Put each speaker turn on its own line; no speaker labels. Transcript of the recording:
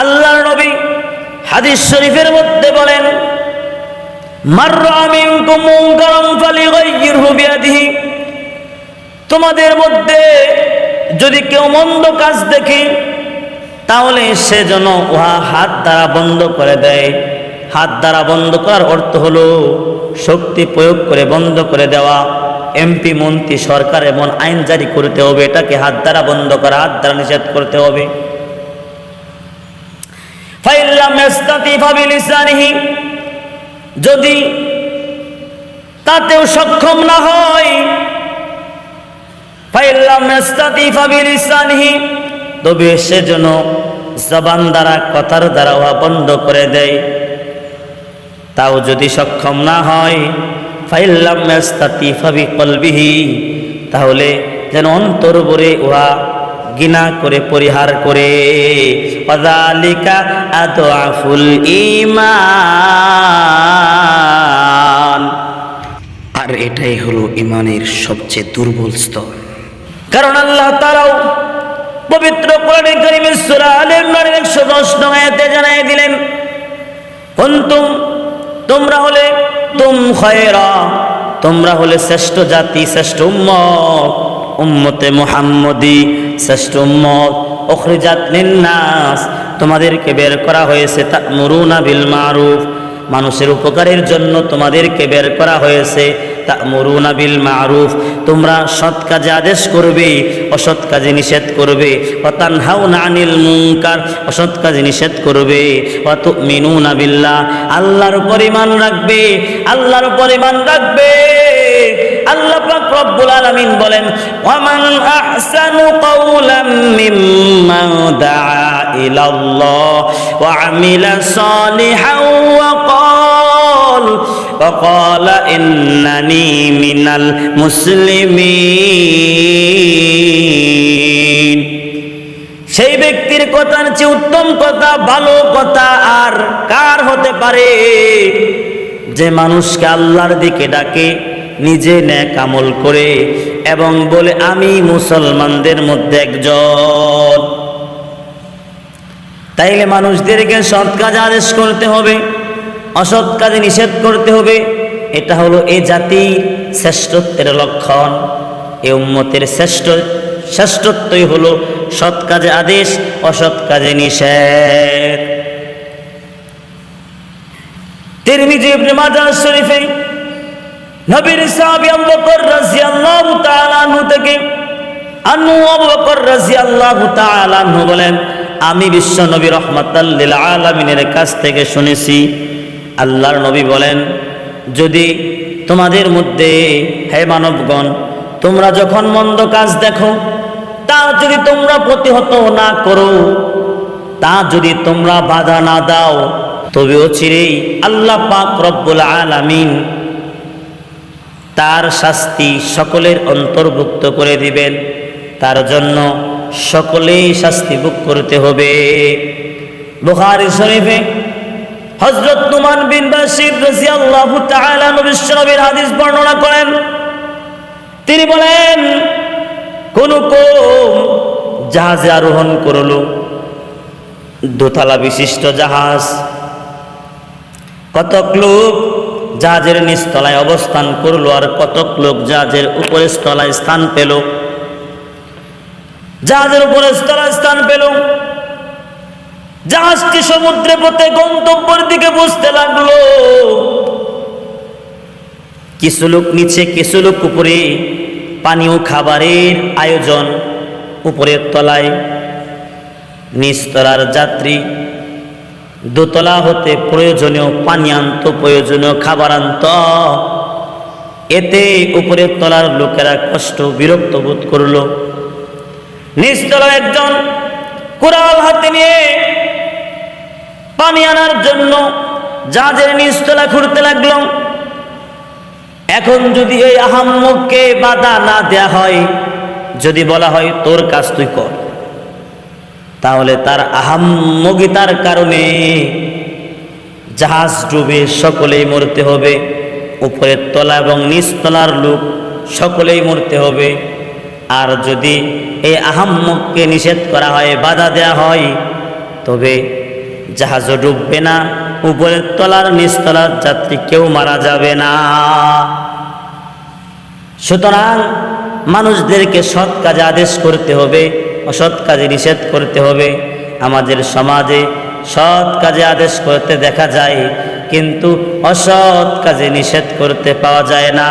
আল্লাহর নবী হাদিস শরীফের মধ্যে বলেন তোমাদের মধ্যে যদি কেউ মন্দ কাজ দেখি, তাহলে সে যেন উহা হাত দ্বারা বন্ধ করে দেয়। হাত দ্বারা বন্ধ করার অর্থ হলো শক্তি প্রয়োগ করে বন্ধ করে দেওয়া। এমপি, মন্ত্রী, সরকার এমন আইন জারি করতে হবে, এটাকে হাত দ্বারা বন্ধ করা, হাত দ্বারা নিষেধ করতে হবে। যদি তাতেও সক্ষম না হয় তবে সে যেন জবান দ্বারা, কথার দ্বারা উহা বন্ধ করে দেয়। তাও যদি সক্ষম না হয় তাহলে যেন অন্তর ভরে উহা গিনা করে, পরিহার করে। অজালিকা অদালিকা আদআফুল ঈমান।
আর এটাই হলো ইমানের সবচেয়ে দুর্বল স্তর।
কারণ আল্লাহ তারাও পবিত্র কোরআনে কারিমের সূরা আলে ইমরানের 110 নং আয়াতে জানাই দিলেন, কুনতুম, তোমরা হলে তুম খয়রা, তোমরা হলে শ্রেষ্ঠ জাতি, শ্রেষ্ঠ উম্মত। উম্মতে মুহাম্মদি শ্রেষ্ঠ উম্মত। উখরিজাত লিন্নাস, তোমাদেরকে বের করা হয়েছে তা'মুরুনা বিল মারুফ মানুষের উপকারের জন্য তোমাদেরকে বের করা হয়েছে তা'মুরুনা বিল মারুফ তোমরা সৎ কাজে আদেশ করবে, অসৎ কাজে নিষেধ করবে। অতান ওয়াতানহাউনা আনিল মুনকার, অসৎ কাজে নিষেধ করবে। ওয়া তুমিনুনা বিল্লাহ, আল্লাহর পরিমাণ রাখবে, আল্লাহর পরিমাণ রাখবে। আল্লাহ পাক রব্বুল আলামিন বলেন ওয়ামান আহসানু কাওলাম মিম্মান দাআ ইলাল্লাহ ওয়া আমিলা সালিহান ওয়া قال وقال إنني من المسلمين সেই ব্যক্তির কথার চেয়ে উত্তম কথা ভালো কথা আর কার হতে পারে যে মানুষকে আল্লাহর দিকে ডাকে নিজে ন্যাক আমল করে এবং বলে, আমি মুসলমানদের মধ্যে একজন। তাইলে মানুষদেরকে সৎ কাজ আদেশ করতে হবে, অসৎ কাজে নিষেধ করতে হবে। এটা হলো এই জাতির শ্রেষ্ঠত্বের লক্ষণ। এ উম্মতের শ্রেষ্ঠ, শ্রেষ্ঠত্বই হলো সৎ কাজে আদেশ, অসৎ কাজে নিষেধ। তিরমিজি ইবনে মাজাহ শরীফে নবীর সাহাবী আবু বকর রাদিয়াল্লাহু তাআলা আনহু থেকে আনহু আবু বকর রাদিয়াল্লাহু তাআলা আনহু বলেন, আমি বিশ্ব নবী রহমাতাল লিল আলামিনের কাছ থেকে শুনেছি, আল্লাহর নবী বলেন, যদি তোমাদের মধ্যে, হে মানবগণ, তোমরা যখন মন্দ কাজ দেখো, তা যদি তোমরা প্রতিহত না করো, তা যদি তোমরা বাধা না দাও তবে চিরেই আল্লাহ পাক রব্বুল আলামিন তার শাস্তি সকলের অন্তর্ভুক্ত করে দিবেন। তার জন্য সকলেই শাস্তি ভোগ করতে হবে। বুখারী শরীফে হযরত নুমান বিন বাশির রাদিয়াল্লাহু তাআলা নবীর হাদিস বর্ণনা করেন। তিনি বলেন, কোন কোম জাহাজে আরোহণ করল, দোতলা বিশিষ্ট জাহাজ, কতক লোক জাহাজের নিচতলায় অবস্থান করল আর কতক লোক জাহাজের উপরের স্থলায় স্থান পেল। জাহাজের উপরের স্থলায় স্থান পেল। জাহাজটি সমুদ্রে পথে গন্তব্যের দিকে বুঝতে লাগল। কিছু লোক নিচে, কিছু লোক উপরে, পানীয় খাবারের আয়োজন উপরের তলায়। নিচতলার যাত্রী দোতলা হতে প্রয়োজনীয় পানি আনত প্রয়োজনীয় খাবার আনত এতে উপরের তলার লোকেরা কষ্ট, বিরক্ত বোধ করল। নিচতলা একজন কোরাল হাতে নিয়ে পানি আনার জন্য জাহাজের নিচতলা ঘুরতে লাগল। এখন যদি এই আহাম্মককে বাধা না দেয়া হয়, যদি বলা হয় তোর কাজ তুই কর। তাহলে তার আহাম্মগিতার কারণে জাহাজ ডুবে সকলেই মরতে হবে। উপরের তলা এবং নিচতলার লোক সকলেই মরতে হবে। আর যদি এই আহাম্মককে নিষেধ করা হয়, বাধা দেয়া হয়, তবে জাহাজও ডুববে না, উপরের তলার নিচতলার যাত্রী কেউ মারা যাবে না। সুতরাং মানুষদেরকে সৎ কাজে আদেশ করতে হবে। অসৎ কাজে নিষেধ করতে হবে। আমাদের সমাজে সৎ কাজে আদেশ করতে দেখা যায়, কিন্তু অসৎ কাজে নিষেধ করতে পাওয়া যায় না।